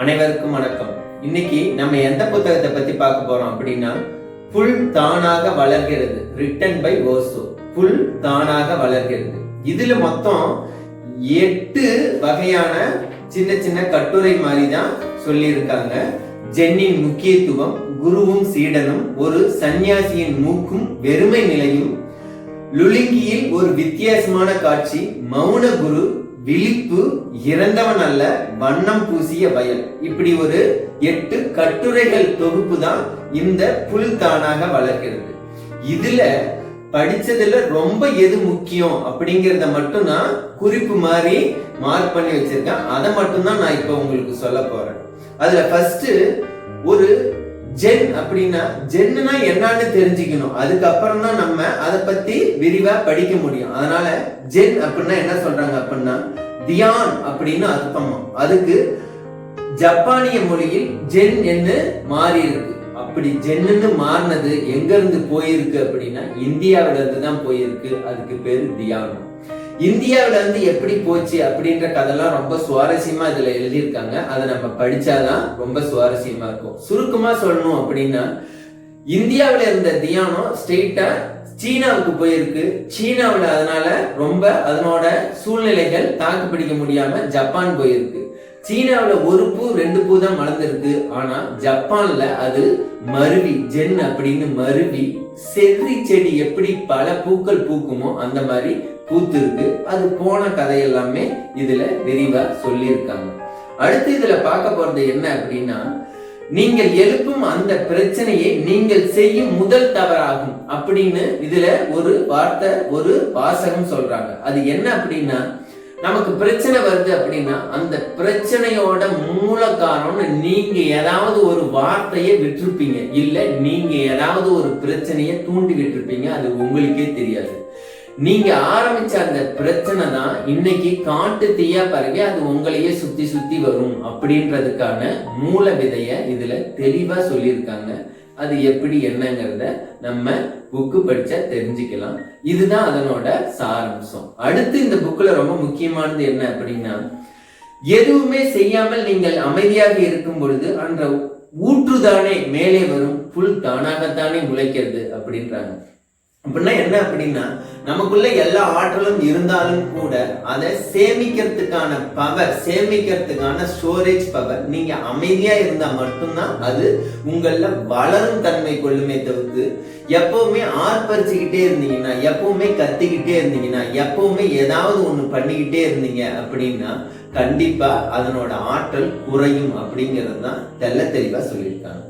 அனைவருக்கும் வணக்கம். இன்னைக்கு நம்ம எந்த புத்தகத்தை பத்தி பார்க்க போறோம் அப்படின்னா புல் தானாக வளர்கிறது ரிட்டன் பை ஓசோ புல் தானாக வளர்கிறது இதுல மொத்தம் எட்டு வகையான சின்ன சின்ன கட்டுரை மாதிரி தான் சொல்லியிருக்காங்க. ஜென்னின் முக்கியத்துவம் குருவும் சீடனும் ஒரு சந்நியாசியின் மூக்கும் வெறுமை நிலையும் லுலிங்கியில் ஒரு வித்தியாசமான காட்சி மௌன குரு விழிப்பு இறந்தவன் அல்ல வண்ணம் பூசிய வயல். இப்படி ஒரு எட்டு கட்டுரைகள் தொகுப்பு தான் இந்த புல் தானாக வளர்க்கிறது இதுல படிச்சதுல ரொம்ப எது முக்கியம் அப்படிங்கறத மட்டும் நான் குறிப்பு மாதிரி மார்க் பண்ணி வச்சிருக்கேன். அதை மட்டும் தான் நான் இப்ப உங்களுக்கு சொல்ல போறேன். அதுல ஃபர்ஸ்ட் ஒரு ஜென் அப்படின்னா ஜென்னுனா என்னன்னு தெரிஞ்சுக்கணும். அதுக்கப்புறம் தான் நம்ம அதை பத்தி விரிவா படிக்க முடியும். அதனால ஜென் அப்படின்னா என்ன சொல்றாங்க அப்படின்னா தியான் அப்படின்னு அர்த்தமா. அதுக்கு ஜப்பானிய மொழியில் ஜென் என்று மாறி இருக்கு அப்படி ஜென்னு மாறினது எங்க இருந்து போயிருக்கு அப்படின்னா இந்தியாவில இருந்து தான் போயிருக்கு. அதுக்கு பேரு தியானம் இந்தியாவில இருந்து எப்படி போச்சு அப்படின்ற கதைலாம் ரொம்ப சுவாரஸ்யமா இதுல எழுதியிருக்காங்க. அதை நம்ம படிச்சாதான் ரொம்ப சுவாரஸ்யமா இருக்கும். சுருக்கமா சொல்லணும் அப்படின்னா இந்தியாவில இருந்த தியானம் ஸ்ட்ரெயிட்டா சீனாவுக்கு போயிருக்கு. சீனாவில் அதனால ரொம்ப அதனோட சூழ்நிலைகள் தாக்கு பிடிக்க முடியாம ஜப்பான் போயிருக்கு. சீனாவில் ஒரு பூ ரெண்டு பூ தான் மலர்ந்திருக்கு ஆனா ஜப்பான்ல அது மருவி ஜென் அப்படின்னு மருவி செர்ரி செடி எப்படி பல பூக்கள் பூக்குமோ அந்த மாதிரி பூத்து இருக்கு அது போன கதை எல்லாமே இதுல விரிவா சொல்லியிருக்காங்க. அடுத்து இதுல பார்க்க போறது என்ன அப்படின்னா நீங்கள் எழுப்பும் அந்த பிரச்சனையை நீங்கள் செய்யும் முதல் தவறாகும் அப்படின்னு இதுல ஒரு வார்த்தை ஒரு வாசகம் சொல்றாங்க. அது என்ன அப்படின்னா நமக்கு பிரச்சனை வருது அப்படின்னா அந்த பிரச்சனையோட மூல காரணம் நீங்க ஏதாவது ஒரு வார்த்தையை விட்டுருப்பீங்க. இல்ல நீங்க ஏதாவது ஒரு பிரச்சனையை தூண்டி விட்டுருப்பீங்க அது உங்களுக்கே தெரியாது. நீங்க ஆரம்பிச்ச அந்த பிரச்சனை தான் இன்னைக்கு காட்டு தீயா பரவி அது உங்களையே சுத்தி சுத்தி வரும் அப்படின்றதுக்கான மூல விதைய இதுல தெளிவா சொல்லியிருக்காங்க. அது எப்படி என்னங்கிறத நம்ம புக்கு படிச்சா தெரிஞ்சுக்கலாம். இதுதான் அதனோட சாரம்சம். அடுத்து இந்த புக்ல ரொம்ப முக்கியமானது என்ன அப்படின்னா எதுவுமே செய்யாமல் நீங்கள் அமைதியாக இருக்கும் பொழுது அந்த ஊற்றுதானே மேலே வரும் புல் தானாகத்தானே முளைக்கிறது அப்படின்றாங்க. அப்படின்னா என்ன அப்படின்னா நமக்குள்ள எல்லா ஆற்றலும் இருந்தாலும் கூட அதை சேமிக்கிறதுக்கான பவர் சேமிக்கிறதுக்கான ஸ்டோரேஜ் பவர் நீங்க அமைதியா இருந்தா மட்டும்தான் அது உங்கள வளரும் தன்மை கொள்ளுமே தவிர்த்து எப்பவுமே ஆர்ப்பரிச்சுக்கிட்டே இருந்தீங்கன்னா எப்பவுமே கத்திக்கிட்டே இருந்தீங்கன்னா எப்பவுமே ஏதாவது ஒண்ணு பண்ணிக்கிட்டே இருந்தீங்க அப்படின்னா கண்டிப்பா அதனோட ஆற்றல் குறையும் அப்படிங்கிறது தான் தெல்ல தெளிவா சொல்லியிருக்காங்க.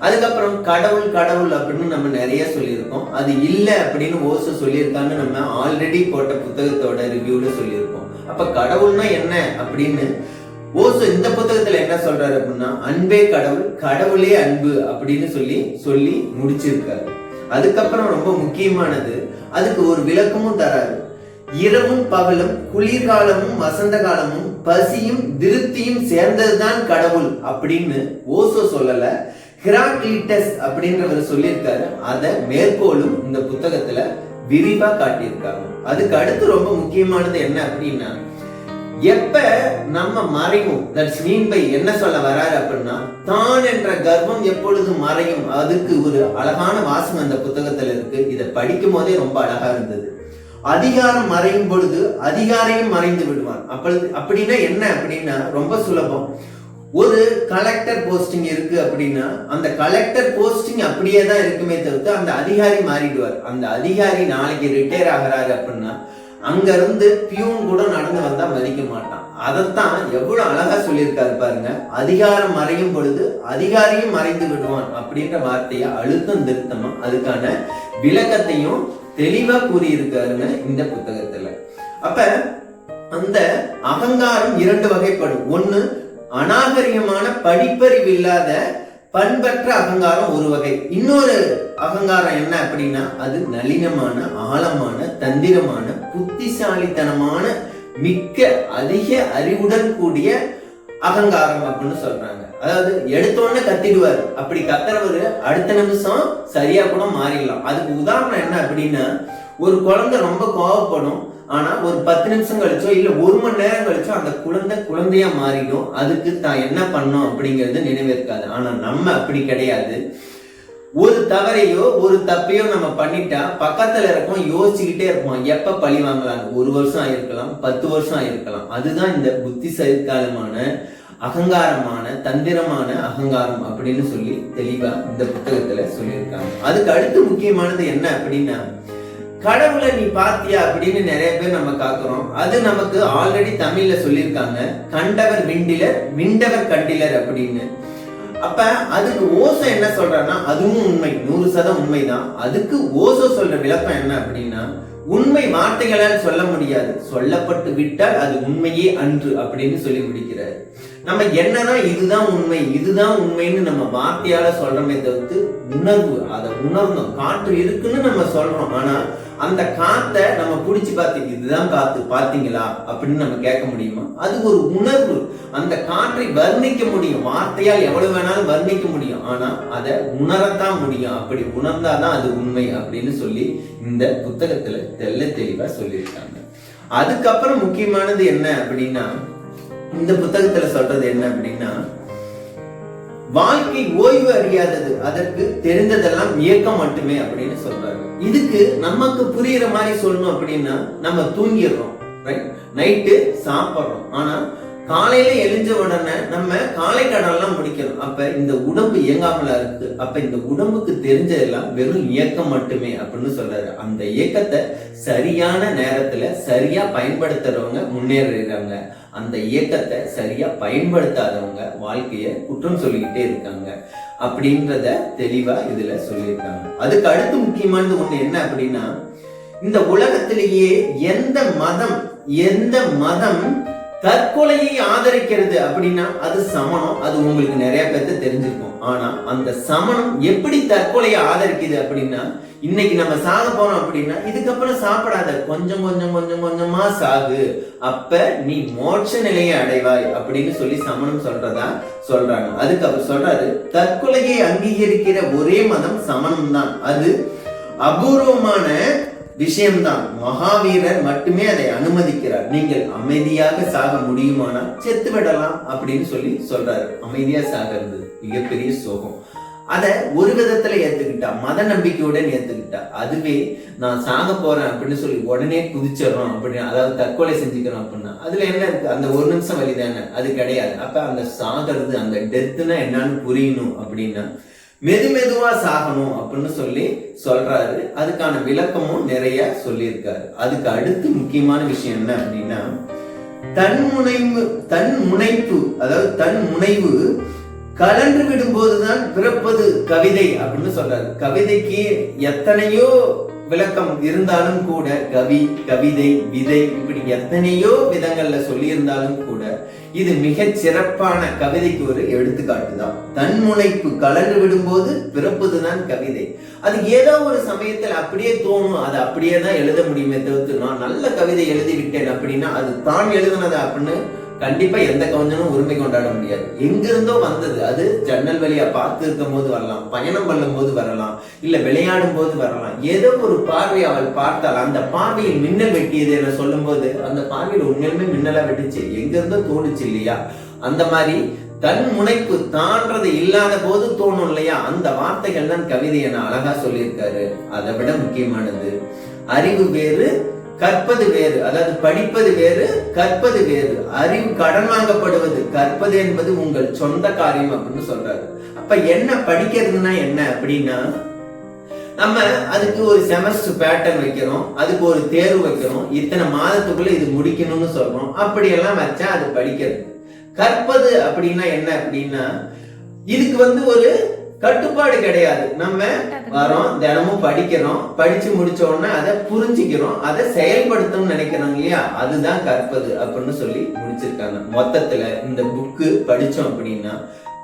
அதுக்கப்புறம் கடவுள் கடவுள் அப்படின்னு நம்ம நிறைய சொல்லியிருக்கோம். அது இல்லை அப்படின்னு ஓசோ சொல்லியிருக்கான்னு நம்ம ஆல்ரெடி போட்ட புத்தகத்தோட ரிவ்யூல சொல்லியிருக்கோம். அப்ப கடவுள்னா என்ன அப்படின்னு ஓசோ இந்த புத்தகத்துல என்ன சொல்றாரு அப்படின்னா அன்பே கடவுள் கடவுளே அன்பு அப்படின்னு சொல்லி சொல்லி முடிச்சிருக்காரு. அதுக்கப்புறம் ரொம்ப முக்கியமானது அதுக்கு ஒரு விளக்கமும் தராரு. இரவும் பகலும் குளிர்காலமும் வசந்த காலமும் பசியும் திருப்தியும் சேர்ந்ததுதான் கடவுள் அப்படின்னு ஓசோ சொல்லல. ஹிராக்லிட்டஸ் அப்படின்றவர் சொல்லியிருக்காரு. அதை மேற்கோளும் இந்த புத்தகத்துல விரிவா காட்டியிருக்காங்க. அதுக்கு அடுத்து ரொம்ப முக்கியமானது என்ன அப்படின்னா எப்ப நம்ம மறையும் தட்ஸ் மீன் பை என்ன சொல்ல வராரு அப்படின்னா தான் என்ற கர்வம் எப்பொழுது மறையும் அதுக்கு ஒரு அழகான வாசம் அந்த புத்தகத்துல இருக்கு. இதை படிக்கும் போதே ரொம்ப அழகா இருந்தது. அதிகாரம் மறையும் பொழுது அதிகாரையும் மறைந்து விடுவான். அப்பொழுது அப்படின்னா என்ன அப்படின்னா ரொம்ப சுலபம். ஒரு கலெக்டர் போஸ்டிங் இருக்கு அப்படின்னா அந்த கலெக்டர் போஸ்டிங் அப்படியே தான் இருக்குமே தவிர்த்து அந்த அதிகாரி மாறிடுவார். அந்த அதிகாரி நாளைக்கு ரிட்டையர் ஆகிறாரு அப்படின்னா அங்க இருந்து பியூன் கூட நடந்து வந்தா மதிக்க மாட்டான். அதைத்தான் எவ்வளவு அழகா சொல்லியிருக்காரு பாருங்க. அதிகாரம் மறையும் பொழுது அதிகாரியும் மறைந்து விடுவான் அப்படின்ற வார்த்தையை அழுத்தம் திருத்தமா அதுக்கான விளக்கத்தையும் தெளிவா கூறியிருக்காருங்க இந்த புத்தகத்துல. அப்ப அந்த அகங்காரம் இரண்டு வகைப்படும். ஒண்ணு அநாகரிகமான படிப்பறிவு இல்லாத பண்பற்ற அகங்காரம் ஒரு வகை. இன்னொரு அகங்காரம் என்ன அப்படின்னா அது நளினமான ஆழமான தந்திரமான புத்திசாலித்தனமான மிக்க அதிக அறிவுடன் கூடிய அகங்காரம் அப்படின்னு சொல்றாங்க. அதாவது எடுத்தோடனே கத்திடுவார். அப்படி கத்துறவரு அடுத்த நிமிஷம் சரியா கூட மாறிடலாம். அதுக்கு உதாரணம் என்ன அப்படின்னா ஒரு குழந்தை ரொம்ப கோவப்படும். ஆனா ஒரு பத்து நிமிஷம் கழிச்சோ இல்ல ஒரு மணி நேரம் கழிச்சோ அந்த குழந்தை குழந்தையா மாறிடும். அதுக்கு தான் என்ன பண்ணோம் அப்படிங்கிறது நினைவிருக்காது. ஆனா நம்ம அப்படி கிடையாது. ஒரு தவறையோ ஒரு தப்பையோ நம்ம பண்ணிட்டா பக்கத்துல இருக்கோம் யோசிச்சுக்கிட்டே இருப்போம் எப்ப பழி வாங்கலாம்? ஒரு வருஷம் ஆயிருக்கலாம் பத்து வருஷம் ஆயிருக்கலாம். அதுதான் இந்த புத்திசாலித்தனமான அகங்காரமான தந்திரமான அகங்காரம் அப்படின்னு சொல்லி தெளிவா இந்த புத்தகத்துல சொல்லியிருக்காங்க. அதுக்கு அடுத்து முக்கியமானது என்ன அப்படின்னா கடவுளை நீ பாத்தியா அப்படின்னு நிறைய பேர் நம்ம காக்குறோம். அது நமக்கு ஆல்ரெடி தமிழ்ல சொல்லியிருக்காங்க. கண்டவர் விண்டிலர் விண்டவர் கண்டிலர் அப்படின்னு. அப்ப அதுக்கு ஓசோ என்ன சொல்றான்னா அதுவும் உண்மை. நூறு சதம் உண்மைதான். அதுக்கு ஓசோ சொல்ற விளக்கம் என்ன அப்படின்னா உண்மை வார்த்தைகளால் சொல்ல முடியாது. சொல்லப்பட்டு விட்டால் அது உண்மையே அன்று அப்படின்னு சொல்லி முடிக்கிறார். நம்ம என்னன்னா இதுதான் உண்மை இதுதான் உண்மைன்னு நம்ம வார்த்தையால சொல்றோமே தவிர்த்து உணர்வு அதை உணர்ந்தோம். காற்று இருக்குன்னு நம்ம சொல்றோம். ஆனா அந்த காத்தை நம்ம பிடிச்சி பார்த்தீங்க இதுதான் காத்து பார்த்தீங்களா? அப்படின்னு நம்ம கேட்க முடியுமா? அது ஒரு உணர்வு. அந்த காற்றை வர்ணிக்க முடியும். வார்த்தையால் எவ்வளவு வேணாலும் வர்ணிக்க முடியும். ஆனா அதை உணரத்தான் முடியும். அப்படி உணர்ந்தாதான் அது உண்மை அப்படின்னு சொல்லி இந்த புத்தகத்துல தெல்ல தெளிவா சொல்லியிருக்காங்க. அதுக்கப்புறம் முக்கியமானது என்ன அப்படின்னா இந்த புத்தகத்துல சொல்றது என்ன அப்படின்னா வாழ்க்கை ஓய்வு அறியாதது. அதற்கு தெரிந்ததெல்லாம் இயக்கம் மட்டுமே அப்படின்னு சொல்றாரு. இதுக்கு நமக்கு புரியுற மாதிரி சொல்லணும் அப்படின்னா நம்ம தூங்கிடுறோம் ரைட் நைட்டு சாப்பிடுறோம். ஆனா காலையில எழுஞ்ச உடனே நம்ம காலை கடன்லாம் முடிக்கணும். அப்ப இந்த உடம்பு இயங்காமல இருக்கு. அப்ப இந்த உடம்புக்கு தெரிஞ்சதெல்லாம் வெறும் இயக்கம் மட்டுமே அப்படின்னு சொல்றாரு. அந்த இயக்கத்தை சரியான நேரத்துல சரியா பயன்படுத்துறவங்க முன்னேறிருக்காங்க அந்த இயக்கத்தை சரியா பயன்படுத்தாதவங்க வாழ்க்கைய குற்றம் சொல்லிக்கிட்டே இருக்காங்க. அப்படின்றத தெளிவா இதுல சொல்லியிருக்காங்க. அதுக்கு அடுத்து முக்கியமானது ஒண்ணு என்ன அப்படின்னா இந்த உலகத்திலேயே எந்த மதம் எந்த மதம் தற்கொலையை ஆதரிக்கிறது அப்படின்னா அது சமணம். அது உங்களுக்கு நிறைய பேர்த்து தெரிஞ்சிருக்கும். ஆனா அந்த சமணம் எப்படி தற்கொலையை ஆதரிக்குது அப்படின்னா இன்னைக்கு நம்ம சாக போறோம் அப்படின்னா இதுக்கப்புறம் சாப்பிடாத கொஞ்சம் கொஞ்சம் கொஞ்சம் கொஞ்சமா சாகு. அப்ப நீ மோட்ச நிலையை அடைவாய் அப்படின்னு சொல்லி சமணம் சொல்றதா சொல்றாங்க. அதுக்கு சொல்றாரு தற்கொலையை அங்கீகரிக்கிற ஒரே மதம் சமணம் தான் அது அபூர்வமான விஷயம்தான். மகாவீரர் மட்டுமே அதை அனுமதிக்கிறார். நீங்கள் அமைதியாக சாக முடியுமானால் செத்து விடலாம் அப்படின்னு சொல்லி சொல்றாரு. அமைதியா சாகிறது மிகப்பெரிய சோகம். அதை ஒரு விதத்துல ஏத்துக்கிட்டா மத நம்பிக்கையுடன் ஏத்துக்கிட்டா அதுவே நான் சாக போறேன் அப்படின்னு சொல்லி உடனே குதிச்சிடறோம் அப்படின்னு அதாவது தற்கொலை செஞ்சுக்கிறோம் அப்படின்னா அதுல என்ன இருக்கு? அந்த ஒரு நிமிஷம் வழி தானே அது கிடையாது. அப்ப அந்த சாகிறது அந்த டெத்துனா என்னன்னு புரியணும் அப்படின்னா மெது மெதுவா சாகணும் அப்படின்னு சொல்லி சொல்றாரு. அதுக்கான விளக்கமும் நிறைய சொல்லியிருக்காரு. அதுக்கு அடுத்து முக்கியமான விஷயம் என்ன அப்படின்னா தன் முனைவு தன் முனைப்பு அதாவது தன் முனைவு கலன்று விடும்போதுதான் பிறப்பது கவிதை அப்படின்னு சொல்றாரு. கவிதைக்கு எத்தனையோ விளக்கம் இருந்தாலும் கூட கவி கவிதை விதை இப்படி எத்தனையோ விதங்கள்ல சொல்லியிருந்தாலும் கூட இது மிக சிறப்பான கவிதைக்கு ஒரு எடுத்துக்காட்டு தான். தன்முனைப்பு கலந்து விடும்போது பிறப்புதுதான் கவிதை. அது ஏதோ ஒரு சமயத்தில் அப்படியே தோணும் அது அப்படியே தான் எழுத முடியுமே தவிர்த்து நான் நல்ல கவிதை எழுதி விட்டேன் அப்படின்னா அது தான் எழுதுனது அப்படின்னு கண்டிப்பா எந்த கவிஞனும் உரிமை கொண்டாட முடியாது. எங்கிருந்தோ வந்தது அது ஜன்னல் வழியா பார்த்து இருக்கும் போது வரலாம் பயணம் பண்ணும் போது வரலாம் இல்ல விளையாடும் போது வரலாம். ஏதோ ஒரு பார்வை அவள் பார்த்தால் அந்த பார்வையில் மின்னல் வெட்டியது என சொல்லும் போது அந்த பார்வையில் உண்மையுமே மின்னலா வெட்டுச்சு. எங்கிருந்தோ தோணுச்சு இல்லையா? அந்த மாதிரி தன் முனைப்பு தாண்டது இல்லாத போது தோணும் இல்லையா? அந்த வார்த்தைகள் தான் கவிதை என அழகா சொல்லியிருக்காரு. அதை விட முக்கியமானது அறிவு வேறு கற்பது வேறு அதாவது படிப்பது வேறு கற்பது வேறு. அறிவு கடன் வாங்கப்படுவது கற்பது என்பது உங்கள் சொந்த காரியம் அப்படின்னு சொல்றாரு. அப்ப என்ன படிக்கிறதுனா என்ன அப்படின்னா நம்ம அதுக்கு ஒரு செமஸ்டர் பேட்டர்ன் வைக்கிறோம் அதுக்கு ஒரு தேர்வு வைக்கிறோம் இத்தனை மாதத்துக்குள்ள இது முடிக்கணும்னு சொல்றோம் அப்படியெல்லாம் வச்சா அது படிக்கிறது. கற்பது அப்படின்னா என்ன அப்படின்னா இதுக்கு வந்து ஒரு கட்டுப்பாடு கிடையாது. நம்ம வரோம் தினமும் படிக்கிறோம் படிச்சு முடிச்ச உடனே அதை புரிஞ்சுக்கிறோம் அதை செயல்படுத்தணும்னு நினைக்கிறோம் இல்லையா? அதுதான் கற்பது அப்படின்னு சொல்லி முடிச்சிருக்காங்க. மொத்தத்துல இந்த புக்கு படிச்சோம் அப்படின்னா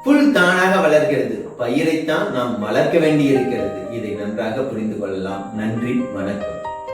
புல் தானாக வளர்கிறது. பயிரைத்தான் நாம் வளர்க்க வேண்டி இருக்கிறது இதை நன்றாக புரிந்து கொள்ளலாம். நன்றி வணக்கம்.